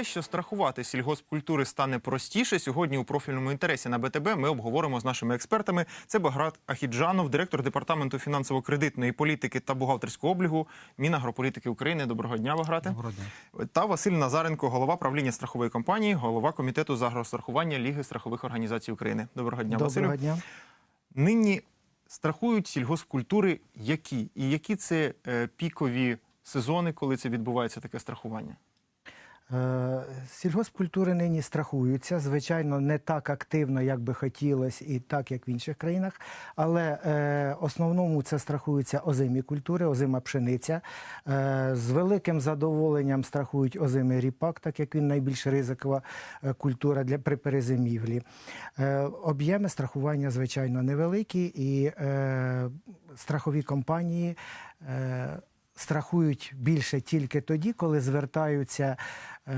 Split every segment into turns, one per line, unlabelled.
Те, що страхувати сільгоспкультури стане простіше, сьогодні у профільному інтересі на БТБ ми обговоримо з нашими експертами. Це Баграт Ахіджанов, директор департаменту фінансово-кредитної політики та бухгалтерського облігу Мінагрополітики України. Доброго дня, Баграте.
Доброго дня.
Та Василь Назаренко, голова правління страхової компанії, голова комітету з агрострахування Ліги страхових організацій України. Доброго дня,
Доброго
Василю.
дня.
Нині страхують сільгоспкультури які? І які це е, пікові сезони, коли це відбувається таке страхування?
Е, Сільгоспкультури нині страхуються, звичайно, не так активно, як би хотілося, і так, як в інших країнах. Але е, основному це страхуються озимі культури, озима пшениця. Е, з великим задоволенням страхують озимий ріпак, так як він найбільш ризикова е, культура для при перезимівлі. Е, об'єми страхування, звичайно, невеликі, і е, страхові компанії. Е, страхують більше тільки тоді, коли звертаються е,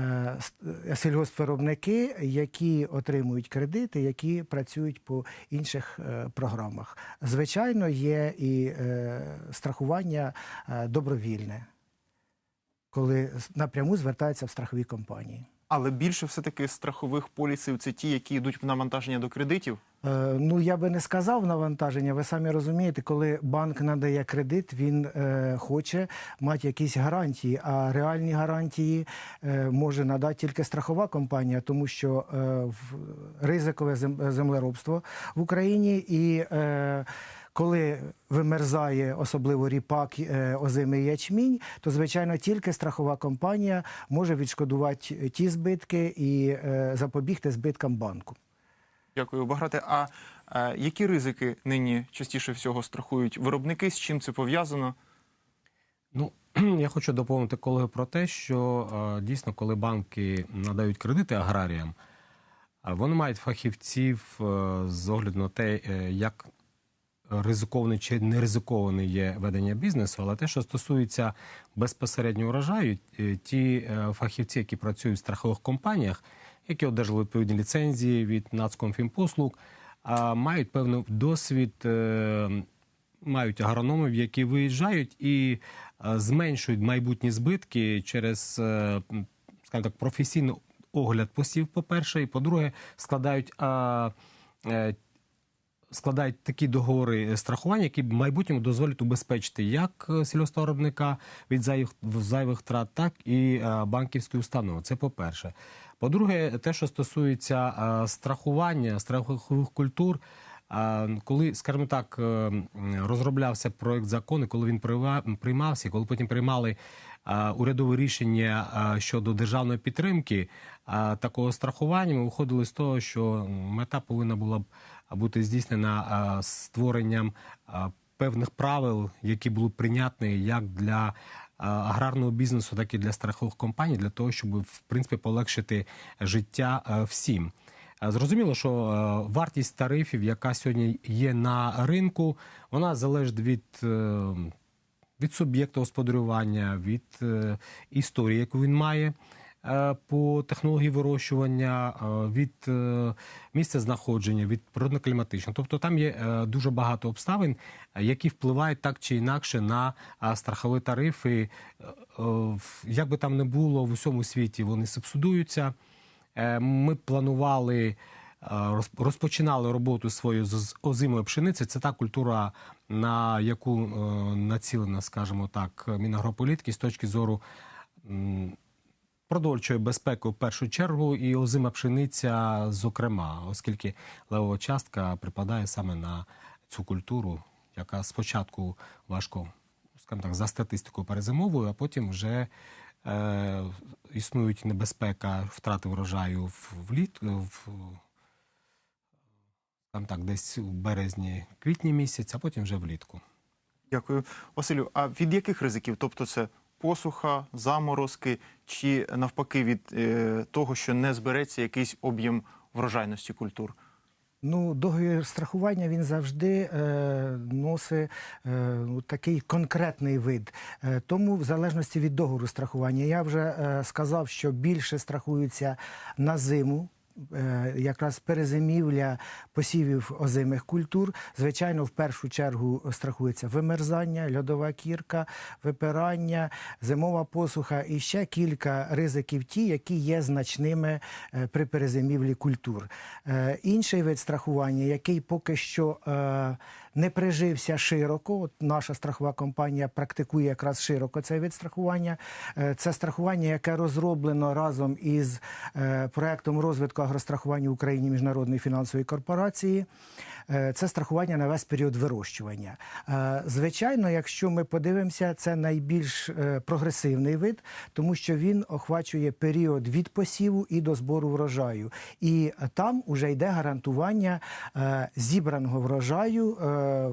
е, сільгоспвиробники, які отримують кредити, які працюють по інших е, програмах. Звичайно, є і страхування добровільне, коли напряму звертаються в страхові компанії.
Але більше все-таки страхових полісів це ті, які йдуть в навантаження до кредитів.
Е, Ну, я би не сказав навантаження. Ви самі розумієте, коли банк надає кредит, він е, хоче мати якісь гарантії, а реальні гарантії е, може надати тільки страхова компанія, тому що е, в ризикове зем- землеробство в Україні і. Е, коли вимерзає особливо ріпак, е, озимий ячмінь, то звичайно тільки страхова компанія може відшкодувати ті збитки і е, запобігти збиткам банку.
Дякую, Баграте. А е, які ризики нині частіше всього страхують виробники? З чим це пов'язано?
Ну, я хочу доповнити колегу про те, що дійсно, коли банки надають кредити аграріям, вони мають фахівців з огляду на те, як ризикований чи не ризикований є ведення бізнесу, але те, що стосується безпосередньо урожаю, е, ті е, фахівці, які працюють в страхових компаніях, які одержали відповідні ліцензії від Нацкомфінпослуг, мають певний досвід, е, мають агрономів, які виїжджають і зменшують майбутні збитки через, скажімо так, професійний огляд посів, по-перше, і по-друге, складають. Е, складають такі договори страхування, які в майбутньому дозволять убезпечити як е, сільгоспвиробника від зайвих, зайвих втрат, так і е, банківські установи. Це по-перше. По-друге, те, що стосується е, страхування страхових культур. Коли, скажімо так, е, розроблявся проект закону, коли він приймався, коли потім приймали урядове рішення щодо державної підтримки такого страхування, ми виходили з того, що мета повинна була б бути здійснена створенням певних правил, які були прийнятні як для аграрного бізнесу, так і для страхових компаній, для того, щоб в принципі полегшити життя всім. Е, Зрозуміло, що е, вартість тарифів, яка сьогодні є на ринку, вона залежить від, е, від суб'єкта господарювання, від е, історії, яку він має е, по технології вирощування, е, від е, місця знаходження, від природно-кліматичного. Тобто там є е, дуже багато обставин, е, які впливають так чи інакше на е, страхові тарифи. Е, е, Як би там не було в усьому світі, вони субсидуються. Е, Ми планували, е, розпочинали роботу свою з озимої пшениці. Це та культура, на яку е, націлена, скажімо так, Мінагрополітики з точки зору м, продовольчої безпеки в першу чергу, і озима пшениця, зокрема, оскільки левова частка припадає саме на цю культуру, яка спочатку важко, скажімо так, за статистикою перезимовує, а потім вже е, існують небезпека втрати врожаю вліт, в, скажімо так, десь у березні, квітні місяць, а потім вже влітку.
Дякую, Василю. А від яких ризиків? Тобто, це посуха, заморозки, чи навпаки від е, того, що не збереться якийсь об'єм врожайності культур?
Ну, договір страхування він завжди е, носить е, ну, такий конкретний вид. Е, тому, в залежності від договору страхування, я вже е, сказав, що більше страхуються на зиму. Е, якраз перезимівля посівів озимих культур. Звичайно, в першу чергу страхується вимерзання, льодова кірка, випирання, зимова посуха і ще кілька ризиків, ті, які є значними е, при перезимівлі культур. Е, Інший вид страхування, який поки що не прижився широко. От наша страхова компанія практикує якраз широко цей вид страхування. Е, Це страхування, яке розроблено разом із е, проектом розвитку агрострахування в Україні міжнародної фінансової корпорації. Е, Це страхування на весь період вирощування. Е, Звичайно, якщо ми подивимося, це найбільш е, прогресивний вид, тому що він охвачує період від посіву і до збору врожаю. І там вже йде гарантування зібраного врожаю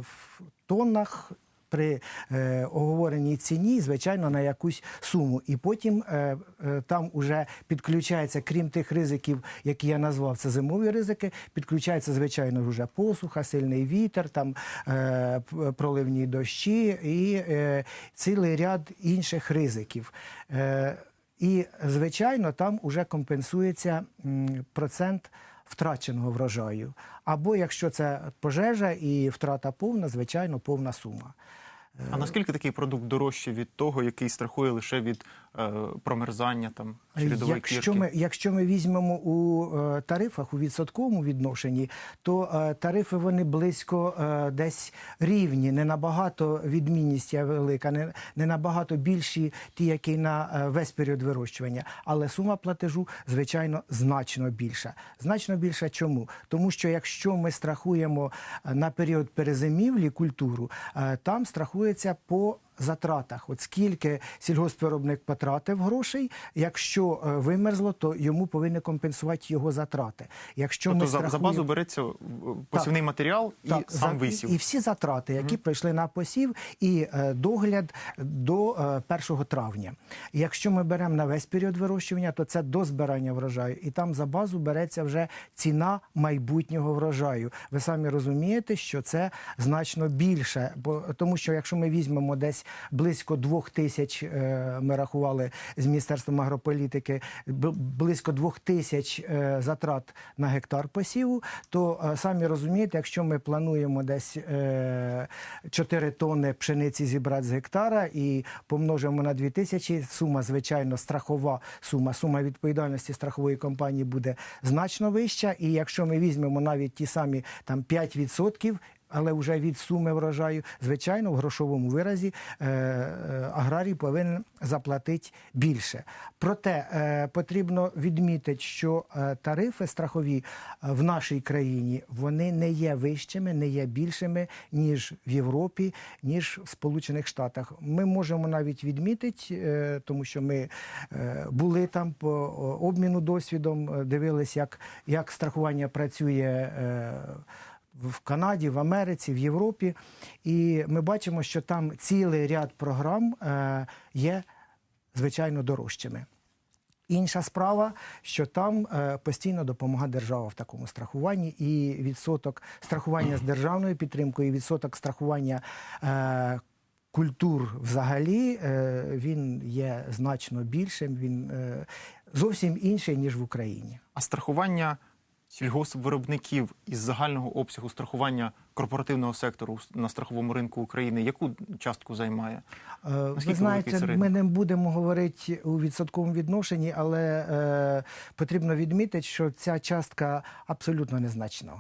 в тоннах. При е, оговореній ціні, звичайно, на якусь суму, і потім е, е, там уже підключається, крім тих ризиків, які я назвав, це зимові ризики. Підключається, звичайно, вже посуха, сильний вітер, там е, проливні дощі і е, цілий ряд інших ризиків. Е, і, звичайно, там уже компенсується процент втраченого врожаю. Або якщо це пожежа і втрата повна, звичайно, повна сума.
А наскільки такий продукт дорожчий від того, який страхує лише від промерзання там чи льодової
Якщо
кірки?
ми, якщо ми візьмемо у е, тарифах у відсотковому відношенні, то е, тарифи вони близько е, десь рівні, не набагато відмінність є велика, не, не набагато більші ті, які на е, весь період вирощування. Але сума платежу, звичайно, значно більша. Значно більша чому? Тому що якщо ми страхуємо е, на період перезимівлі культуру, е, там страхується по затратах. От скільки сільгоспвиробник потратив грошей, якщо е, вимерзло, то йому повинні компенсувати його затрати. Якщо
Тобто
ми
за, за базу береться е, посівний матеріал і
Так,
сам
за-
висів.
І всі затрати, які прийшли на посів, і е, догляд до е, 1 травня. Якщо ми беремо на весь період вирощування, то це до збирання врожаю. І там за базу береться вже ціна майбутнього врожаю. Ви самі розумієте, що це значно більше. Бо, тому що якщо ми візьмемо десь близько двох тисяч, е, ми рахували з Міністерством агрополітики, близько двох тисяч е, затрат на гектар посіву, то е, самі розумієте, якщо ми плануємо десь е, 4 тонни пшениці зібрати з гектара і помножимо на 2 тисячі, сума, звичайно, страхова сума, сума відповідальності страхової компанії буде значно вища. І якщо ми візьмемо навіть ті самі там 5%, але вже від суми врожаю, звичайно, в грошовому виразі е, е, аграрій повинен заплатити більше. Проте е, потрібно відмітити, що тарифи страхові в нашій країні вони не є вищими, не є більшими ніж в Європі, ніж в Сполучених Штатах. Ми можемо навіть відмітити, тому що ми були там по обміну досвідом, дивились, як, як страхування працює. В Канаді, в Америці, в Європі, і ми бачимо, що там цілий ряд програм е, є звичайно дорожчими. Інша справа, що там е, постійно допомагає держава в такому страхуванні, і відсоток страхування з державною підтримкою, і відсоток страхування е, культур взагалі він є значно більшим. Він зовсім інший ніж в Україні.
А страхування сільгоспвиробників із загального обсягу страхування корпоративного сектору на страховому ринку України яку частку займає?
Е, Ви знаєте, ми не будемо говорити у відсотковому відношенні, але е, потрібно відмітити, що ця частка абсолютно незначна.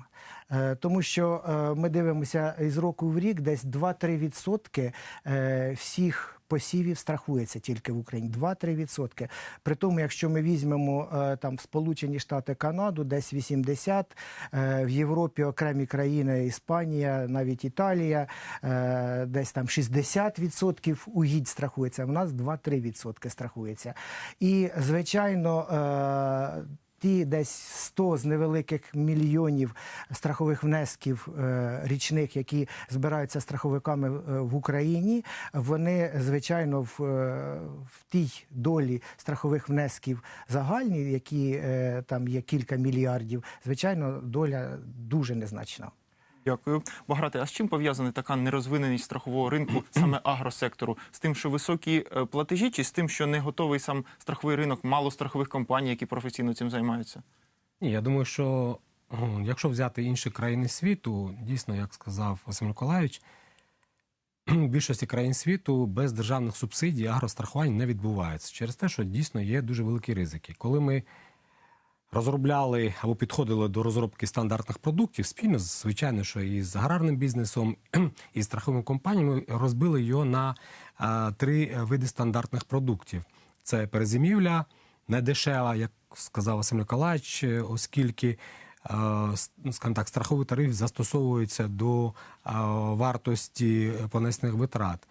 Е, тому що е, ми дивимося із року в рік, десь 2-3 відсотки е, всіх. Посівів страхується тільки в Україні 2-3 відсотки. При тому, якщо ми візьмемо там Сполучені Штати Канаду, десь 80, е, в Європі окремі країни, Іспанія, навіть Італія, десь там 60% угідь страхується. В нас 2-3 відсотки страхується. І звичайно. Ті десь 100 з невеликих мільйонів страхових внесків е, річних, які збираються страховиками е, в Україні, вони звичайно в, е, в тій долі страхових внесків загальні, які там є кілька мільярдів, звичайно, доля дуже незначна.
Дякую. Баграте, а з чим пов'язана така нерозвиненість страхового ринку саме агросектору? З тим, що високі е, платежі, чи з тим, що не готовий сам страховий ринок, мало страхових компаній, які професійно цим займаються?
Ні, я думаю, що якщо взяти інші країни світу, дійсно, як сказав Василь Миколаївич, в більшості країн світу без державних субсидій агрострахування не відбувається через те, що дійсно є дуже великі ризики. Коли ми розробляли або підходили до розробки стандартних продуктів спільно, звичайно, що і з аграрним бізнесом, і з страховими компаніями розбили його на три види стандартних продуктів: це перезимівля, недешева, як сказав Василь Миколаївич, оскільки ну, так, страховий тариф застосовується до вартості понесених витрат.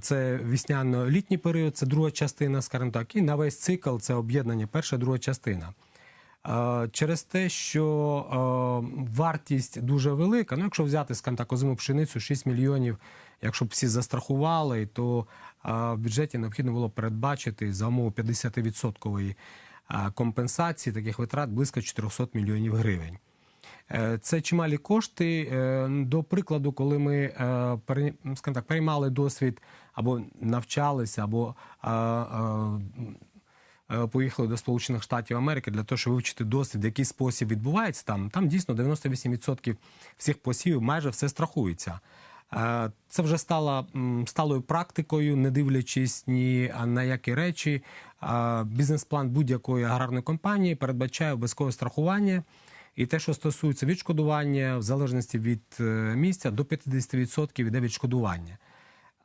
Це весняно-літній період, це друга частина, скажімо так, і на весь цикл це об'єднання, перша, друга частина. Е, Через те, що е, вартість дуже велика, ну якщо взяти, скажімо так, озиму пшеницю 6 мільйонів, якщо б всі застрахували, то е, в бюджеті необхідно було передбачити за умови 50% е, компенсації таких витрат близько 400 мільйонів гривень. Це чималі кошти. До прикладу, коли ми скажімо так, приймали досвід або навчалися, або поїхали до Сполучених Штатів Америки для того, щоб вивчити досвід, в який спосіб відбувається там. Там дійсно 98% всіх посівів майже все страхується. Е, Це вже стало сталою практикою, не дивлячись ні на які речі. Е, Бізнес-план будь-якої аграрної компанії передбачає обов'язкове страхування. І те, що стосується відшкодування, в залежності від е, місця, до 50% йде відшкодування.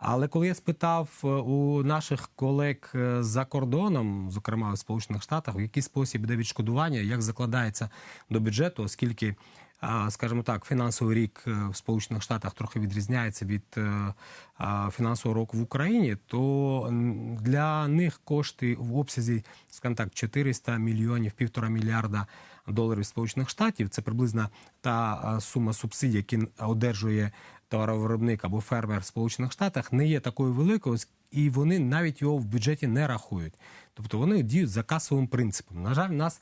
Але коли я спитав е, у наших колег е, за кордоном, зокрема у Сполучених Штатах, в який спосіб йде відшкодування, як закладається до бюджету, оскільки, а, скажімо так, фінансовий рік е, в Сполучених Штатах трохи відрізняється від е, фінансового року в Україні, то для них кошти в обсязі, скажімо так, 400 мільйонів, півтора мільярда доларів Сполучених Штатів. Це приблизно та сума субсидій, які одержує товаровиробник або фермер в Сполучених Штатах, не є такою великою, і вони навіть його в бюджеті не рахують. Тобто вони діють за касовим принципом. На жаль, у нас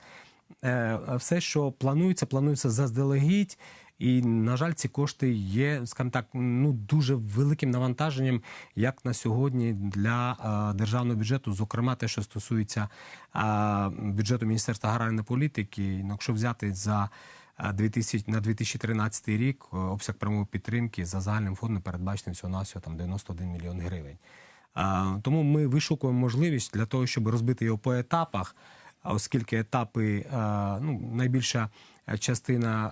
е, все, що планується, планується заздалегідь. І, на жаль, ці кошти є, скажімо так, ну дуже великим навантаженням, як на сьогодні для е, державного бюджету, зокрема те, що стосується е, бюджету Міністерства аграрної політики. Ну, якщо взяти за 2000, на 2013 рік е, обсяг прямої підтримки за загальним фондом передбачений всього навсього там 91 мільйон гривень. Тому ми вишукуємо можливість для того, щоб розбити його по етапах, оскільки етапи, е, ну, найбільша частина.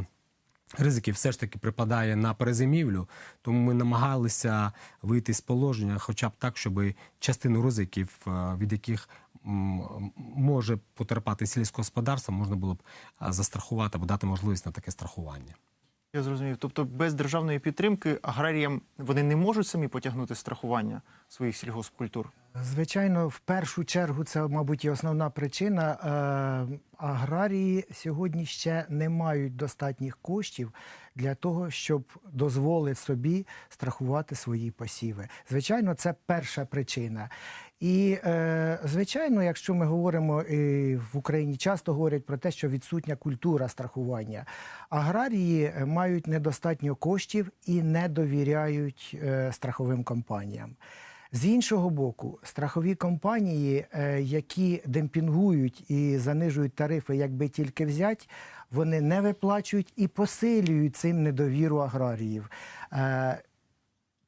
е, Ризиків все ж таки припадає на перезимівлю, тому ми намагалися вийти з положення, хоча б так, щоб частину ризиків, від яких може потерпати сільське господарство, можна було б застрахувати або дати можливість на таке страхування.
Я зрозумів. Тобто без державної підтримки аграріям вони не можуть самі потягнути страхування своїх сільгоспкультур.
Звичайно, в першу чергу це, мабуть, і основна причина. Е, Аграрії сьогодні ще не мають достатніх коштів для того, щоб дозволити собі страхувати свої посіви. Звичайно, це перша причина. І, е, звичайно, якщо ми говоримо і в Україні, часто говорять про те, що відсутня культура страхування. Аграрії е, мають недостатньо коштів і не довіряють е, страховим компаніям. З іншого боку, страхові компанії, е, які демпінгують і занижують тарифи, якби тільки взять, вони не виплачують і посилюють цим недовіру аграріїв.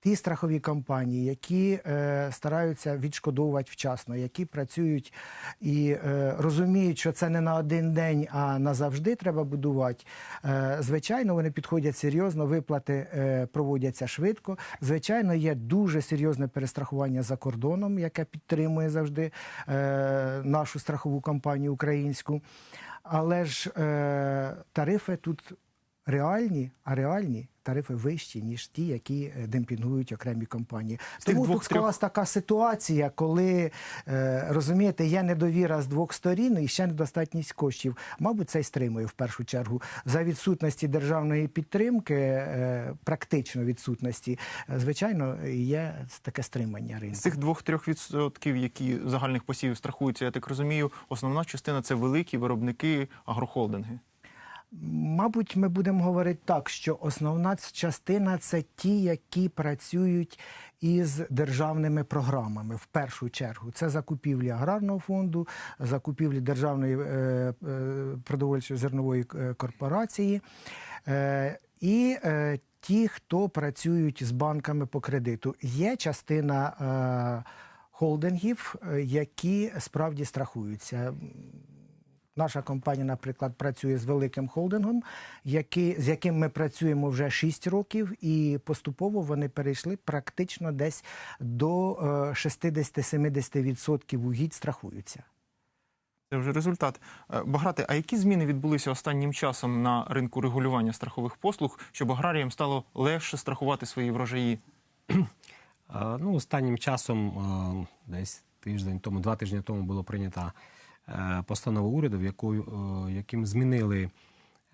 Ті страхові компанії, які е, стараються відшкодовувати вчасно, які працюють і е, розуміють, що це не на один день, а назавжди треба будувати. Е, звичайно, вони підходять серйозно, виплати е, проводяться швидко. Звичайно, є дуже серйозне перестрахування за кордоном, яке підтримує завжди е, нашу страхову компанію українську. Але ж е, тарифи тут реальні, а реальні тарифи вищі, ніж ті, які е, демпінгують окремі компанії.
З
Тому тут склалась така ситуація, коли е, розумієте, є недовіра з двох сторін і ще недостатність коштів. Мабуть, це й стримує в першу чергу за відсутності державної підтримки, е, практично відсутності. Звичайно, є таке стримання ринку.
З цих 2-3 відсотків, які загальних посівів страхуються, я так розумію, основна частина це великі виробники агрохолдинги.
Мабуть, ми будемо говорити так, що основна частина це ті, які працюють із державними програмами в першу чергу. Це закупівлі аграрного фонду, закупівлі державної е, е, продовольчої зернової е, корпорації. І ті, хто працюють з банками по кредиту. Є частина холдингів, які справді страхуються. Наша компанія, наприклад, працює з великим холдингом, який, з яким ми працюємо вже 6 років, і поступово вони перейшли практично десь до е, 60-70% угідь страхуються.
Це вже результат. Е, Баграте, а які зміни відбулися останнім часом на ринку регулювання страхових послуг, щоб аграріям стало легше страхувати свої врожаї?
Е, Ну, останнім часом, е, десь тиждень тому, два тижні тому було прийнята е, постанова уряду, в яку, е, яким змінили,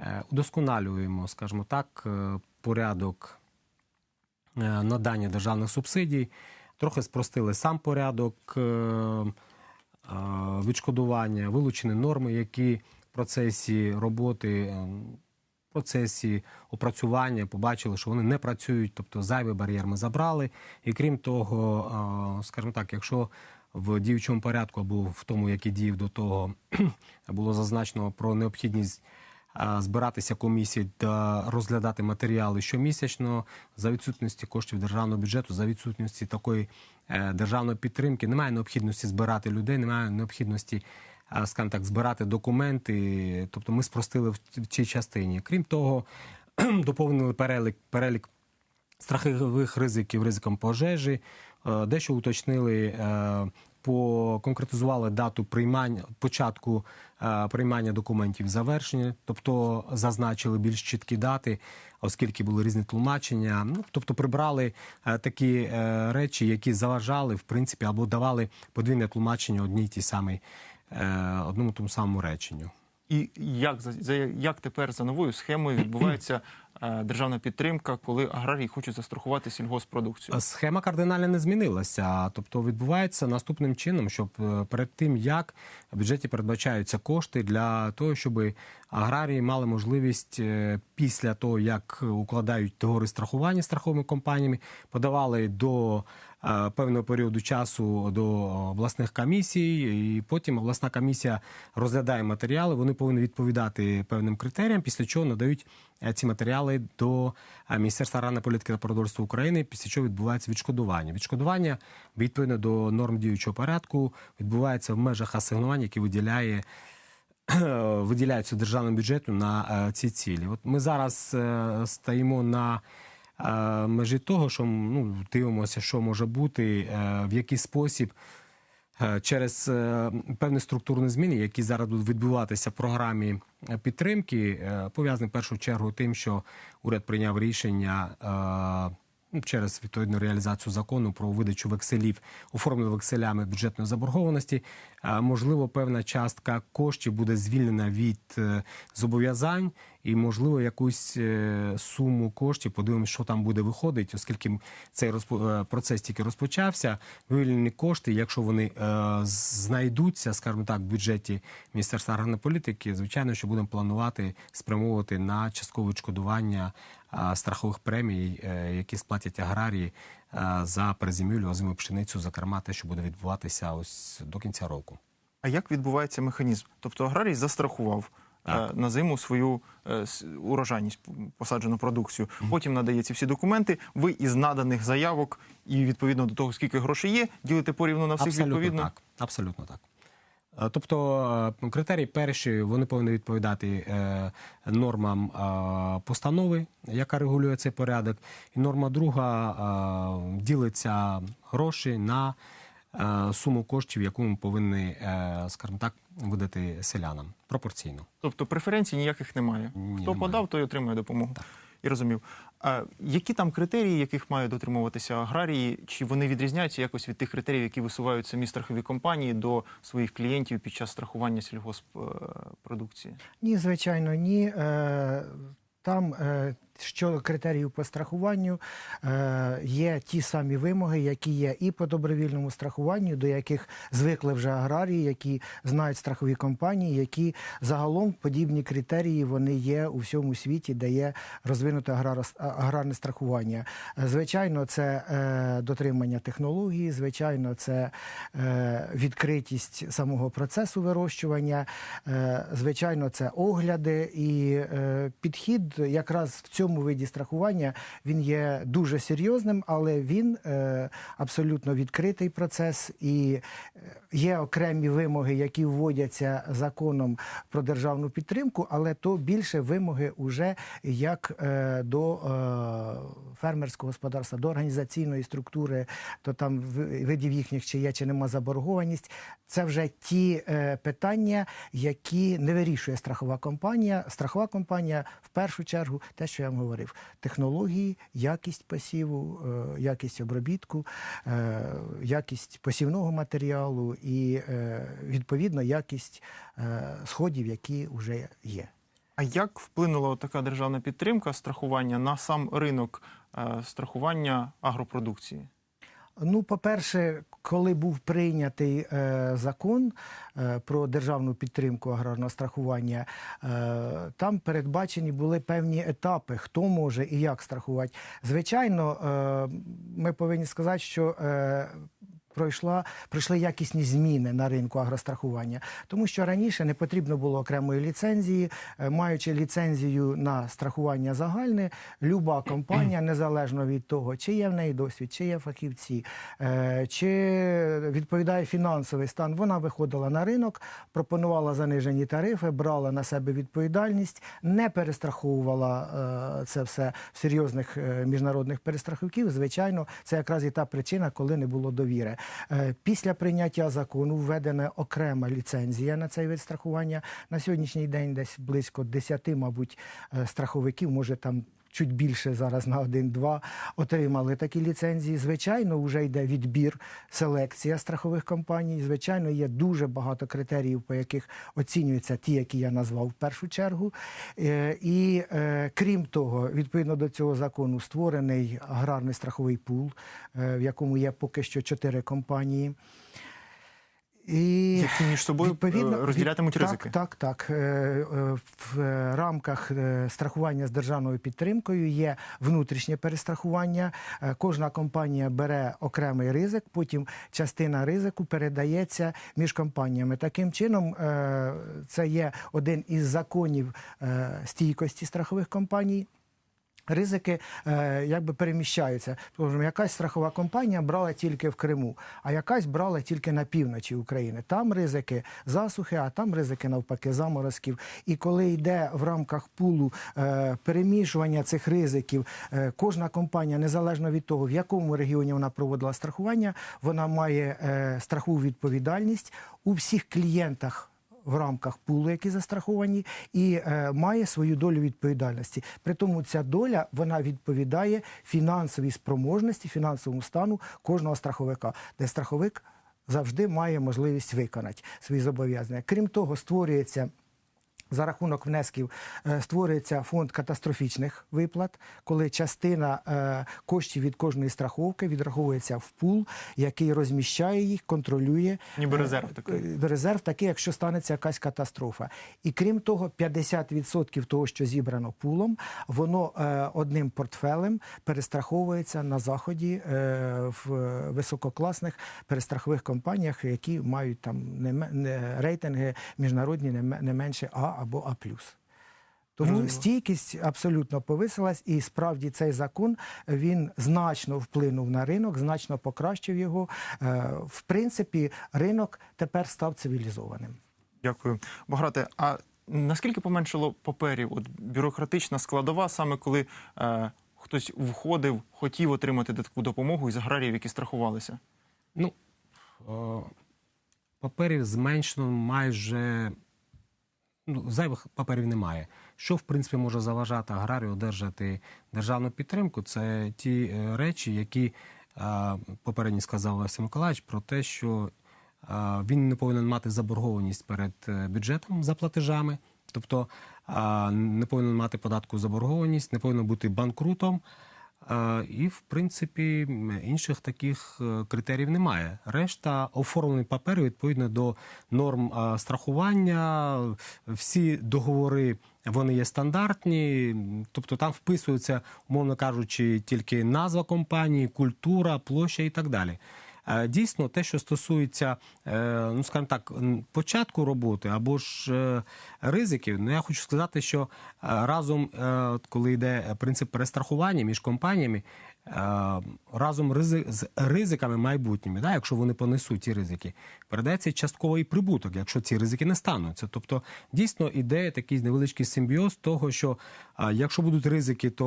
е, удосконалюємо, скажімо так, порядок надання державних субсидій, трохи спростили сам порядок відшкодування, вилучені норми, які в процесі роботи. в процесі опрацювання побачили, що вони не працюють, тобто зайвий бар'єр ми забрали. І крім того, скажімо так, якщо в діючому порядку або в тому, який діяв до того, було зазначено про необхідність збиратися комісії та розглядати матеріали щомісячно за відсутності коштів державного бюджету, за відсутності такої е, державної підтримки, немає необхідності збирати людей, немає необхідності скажімо так, збирати документи. Тобто ми спростили в цій частині. Крім того, доповнили перелік, перелік страхових ризиків ризиком пожежі, дещо уточнили, е, поконкретизували дату приймання початку е, приймання документів завершення, тобто зазначили більш чіткі дати, оскільки були різні тлумачення. Ну тобто прибрали е, такі е, речі, які заважали в принципі або давали подвійне тлумачення одній тій самій е, одному тому самому реченню.
І як за, як тепер за новою схемою відбувається е, державна підтримка, коли аграрії хочуть застрахувати сільгоспродукцію?
Схема кардинально не змінилася. Тобто відбувається наступним чином, щоб е, перед тим як в бюджеті передбачаються кошти для того, щоб аграрії мали можливість е, після того, як укладають договори страхування страховими компаніями, подавали до е, певного періоду часу до обласних комісій, і потім обласна комісія розглядає матеріали. Вони повинні відповідати певним критеріям, після чого надають е, ці матеріали до е, Міністерства аграрної політики та продовольства України, після чого відбувається відшкодування. Відшкодування відповідно до норм діючого порядку відбувається в межах асигнувань, які виділяє. Виділяються державному бюджету на е, ці цілі. От ми зараз е, стоїмо на е, межі того, що ну, дивимося, що може бути, е, в який спосіб е, через е, певні структурні зміни, які зараз будуть відбуватися в програмі е, підтримки, е, пов'язані в першу чергу тим, що уряд прийняв рішення. Ну, Через відповідну реалізацію закону про видачу векселів, оформлення векселями бюджетної заборгованості, можливо, певна частка коштів буде звільнена від е, зобов'язань, і можливо якусь е, суму коштів. Подивимося, що там буде виходити, оскільки цей е, процес тільки розпочався. Вивільнені кошти, якщо вони знайдуться, скажімо так, в бюджеті Міністерства аграрної політики, звичайно, що будемо планувати спрямовувати на часткове відшкодування страхових премій, е, які сплатять аграрії е, за перезимівлю, озиму пшеницю, зокрема те, що буде відбуватися ось до кінця року.
А як відбувається механізм? Тобто аграрій застрахував е, на зиму свою урожайність, посаджену продукцію. Потім надає ці всі документи. Ви із наданих заявок і відповідно до того, скільки грошей є, ділите порівну на всіх
Абсолютно
відповідно.
так. Абсолютно так. Е, Тобто е, критерії перші вони повинні відповідати е, нормам постанови, яка регулює цей порядок. І норма друга ділиться гроші на суму коштів, яку ми повинні, скажімо так, видати селянам пропорційно.
Тобто преференцій ніяких немає.
Ні,
Хто
немає.
подав, той отримує допомогу. І розумів. А які там критерії, яких мають дотримуватися аграрії? Чи вони відрізняються якось від тих критеріїв, які висувають самі страхові компанії до своїх клієнтів під час страхування сільгоспродукції?
Ні, звичайно, ні. Е, Там Щодо критеріїв по страхуванню, е, є ті самі вимоги, які є і по добровільному страхуванню, до яких звикли вже аграрії, які знають страхові компанії, які загалом подібні критерії вони є у всьому світі, де є розвинуте аграро- аграрне страхування. Е, Звичайно, це е, дотримання технології, звичайно, це е, відкритість самого процесу вирощування, е, звичайно, це огляди і е, підхід якраз в цьому виді страхування він є дуже серйозним, але він е, абсолютно відкритий процес і е, є окремі вимоги, які вводяться законом про державну підтримку, але то більше вимоги уже як е, до фермерського господарства, до організаційної структури, то там видів їхніх чи є, чи нема заборгованість. Це вже ті питання, які не вирішує страхова компанія. Страхова компанія в першу чергу те, що я вам говорив: технології, якість посіву, е, якість обробітку, е, якість посівного матеріалу і е, відповідно якість сходів, які вже є.
А як вплинула така державна підтримка страхування на сам ринок страхування агропродукції?
Ну, по-перше, коли був прийнятий е, закон е, про державну підтримку аграрного страхування, е, там передбачені були певні етапи, хто може і як страхувати. Звичайно, е, ми повинні сказати, що е, пройшла, пройшли якісні зміни на ринку агрострахування, тому що раніше не потрібно було окремої ліцензії. Е, Маючи ліцензію на страхування загальне, люба компанія, незалежно від того, чи є в неї досвід, чи є фахівці, е, чи відповідає фінансовий стан, вона виходила на ринок, пропонувала занижені тарифи, брала на себе відповідальність, не перестраховувала е, це все в серйозних міжнародних перестраховиків. Звичайно, це якраз і та причина, коли не було довіри. Е, Після прийняття закону введена окрема ліцензія на цей вид страхування. На сьогоднішній день десь близько 10, мабуть, е, страховиків, може там. Чуть більше зараз на один-два отримали такі ліцензії. Звичайно, вже йде відбір, селекція страхових компаній. Звичайно, є дуже багато критеріїв, по яких оцінюються ті, які я назвав в першу чергу. Е, І е, крім того, відповідно до цього закону створений аграрний страховий пул, е, в якому є поки що чотири компанії. І
Які між собою е, розділятимуть
від-
ризики?
Так, так, так. Е, е, В рамках страхування з державною підтримкою є внутрішнє перестрахування. Кожна компанія бере окремий ризик, потім частина ризику передається між компаніями. Таким чином, це є один із законів стійкості страхових компаній. Ризики е, якби переміщаються. Скажімо, якась страхова компанія брала тільки в Криму, а якась брала тільки на півночі України. Там ризики засухи, а там ризики навпаки заморозків. І коли йде в рамках пулу е, перемішування цих ризиків, е, кожна компанія, незалежно від того, в якому регіоні вона проводила страхування, вона має е, страхову відповідальність у всіх клієнтах в рамках пулу, які застраховані, і е, має свою долю відповідальності. При тому ця доля вона відповідає фінансовій спроможності, фінансовому стану кожного страховика, де страховик завжди має можливість виконати свої зобов'язання. Крім того, створюється. За рахунок внесків е, створюється фонд катастрофічних виплат, коли частина е, коштів від кожної страховки відраховується в пул, який розміщає їх, контролює
Ніби
е,
резерв такий.
резерв такий, якщо станеться якась катастрофа. І крім того, 50% того, що зібрано пулом, воно одним портфелем перестраховується на заході в висококласних перестрахових компаніях, які мають там не, рейтинги міжнародні не менше А або А+. Тому
Зрозуміло.
стійкість абсолютно повисилась, і справді цей закон він значно вплинув на ринок, значно покращив його. Е, В принципі, ринок тепер став цивілізованим.
Дякую. Баграте, а наскільки поменшало паперів? От бюрократична складова, саме коли е, хтось входив, хотів отримати таку допомогу із аграріїв, які страхувалися?
Ну, о, паперів зменшено майже ну, зайвих паперів немає. Що, в принципі, може заважати аграрію одержати державну підтримку? Це ті е, речі, які е, попередньо сказав Олексій Миколаївич про те, що е, він не повинен мати заборгованість перед бюджетом за платежами. Тобто не повинен мати податку заборгованість, не повинен бути банкрутом. І, в принципі, інших таких е, критеріїв немає. Решта оформлені папери відповідно до норм страхування. Всі договори вони є стандартні, тобто там вписується, умовно кажучи, тільки назва компанії, культура, площа і так далі. Е, Дійсно, те, що стосується, е, ну скажімо так, початку роботи або ж е, ризиків, ну я хочу сказати, що разом, коли йде принцип перестрахування між компаніями, разом rizi- з ризиками майбутніми, да, якщо вони понесуть ці ризики, передається частковий прибуток, якщо ці ризики не стануться. Тобто, дійсно іде такий невеличкий симбіоз того, що е, якщо будуть ризики, то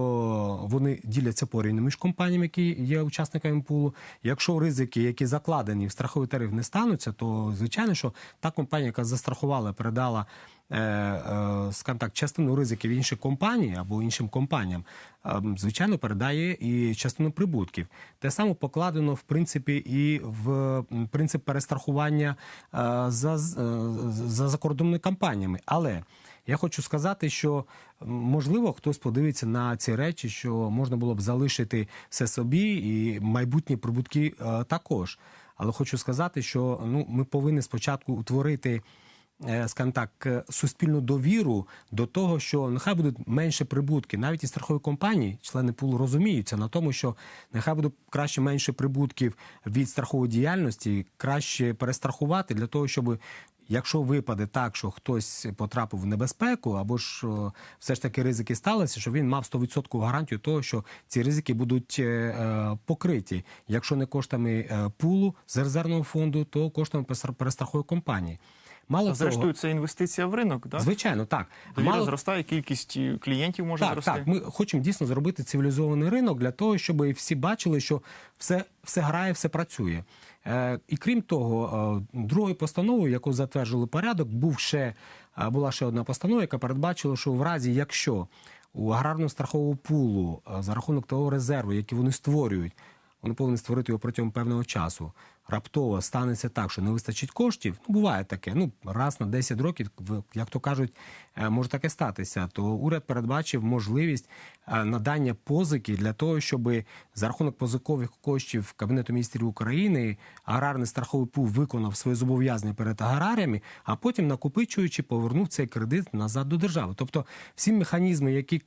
вони діляться порівняно між компаніями, які є учасниками пулу. Якщо ризики, які закладені в страховий тариф, не стануться, то звичайно, що та компанія, яка застрахувала, передала. Е, е, Скажімо так, частину ризиків інших компаній або іншим компаніям, е, звичайно, передає і частину прибутків. Те саме покладено, в принципі, і в принцип перестрахування е, за, за закордонними компаніями. Але я хочу сказати, що можливо хтось подивиться на ці речі, що можна було б залишити все собі, і майбутні прибутки також. Але хочу сказати, що ну ми повинні спочатку утворити. Е, Скажімо так, е, суспільну довіру до того, що нехай будуть менше прибутки. Навіть і страхові компанії, члени пулу розуміються на тому, що нехай буде краще менше прибутків від страхової діяльності, краще перестрахувати для того, щоб Якщо випаде так, що хтось потрапив в небезпеку, або ж все ж таки ризики сталися, що він мав 100% гарантію того, що ці ризики будуть е, покриті. Якщо не коштами пулу з резервного фонду, то коштами перестра- перестрахової компанії. Мало
А зрештою,
того,
це інвестиція в ринок, так?
звичайно, так.
Довіра
Мало-
зростає, кількість е, клієнтів може
так,
зрости.
так. Ми хочемо дійсно зробити цивілізований ринок для того, щоб всі бачили, що все, все грає, все працює. Е, і крім того, е, другою постановою, яку затверджували порядок, був ще, е, була ще одна постанова, яка передбачила, що в разі, якщо у аграрного страхового пулу е, за рахунок того резерву, який вони створюють, вони повинні створити його протягом певного часу. Раптово станеться так, що не вистачить коштів. Ну, буває таке. Ну, раз на 10 років, як то кажуть, е, може таке статися. То уряд передбачив можливість е, надання позики для того, щоб за рахунок позикових коштів Кабінету міністрів України аграрний страховий пул виконав свої зобов'язання перед аграріями, а потім, накопичуючи, повернув цей кредит назад до держави. Тобто, всі механізми, які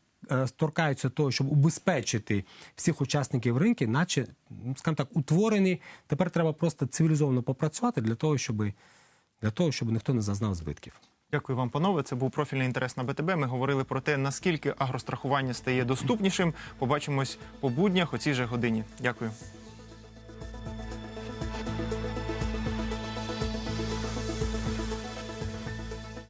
торкаються того, щоб убезпечити всіх учасників ринку, наче, ну, скажімо так, утворені. Тепер треба просто цивілізовано попрацювати для того, щоб, для того, щоб ніхто не зазнав збитків.
Дякую вам, панове. Це був профільний інтерес на БТБ. Ми говорили про те, наскільки агрострахування стає доступнішим. Побачимось по буднях о цій же годині. Дякую.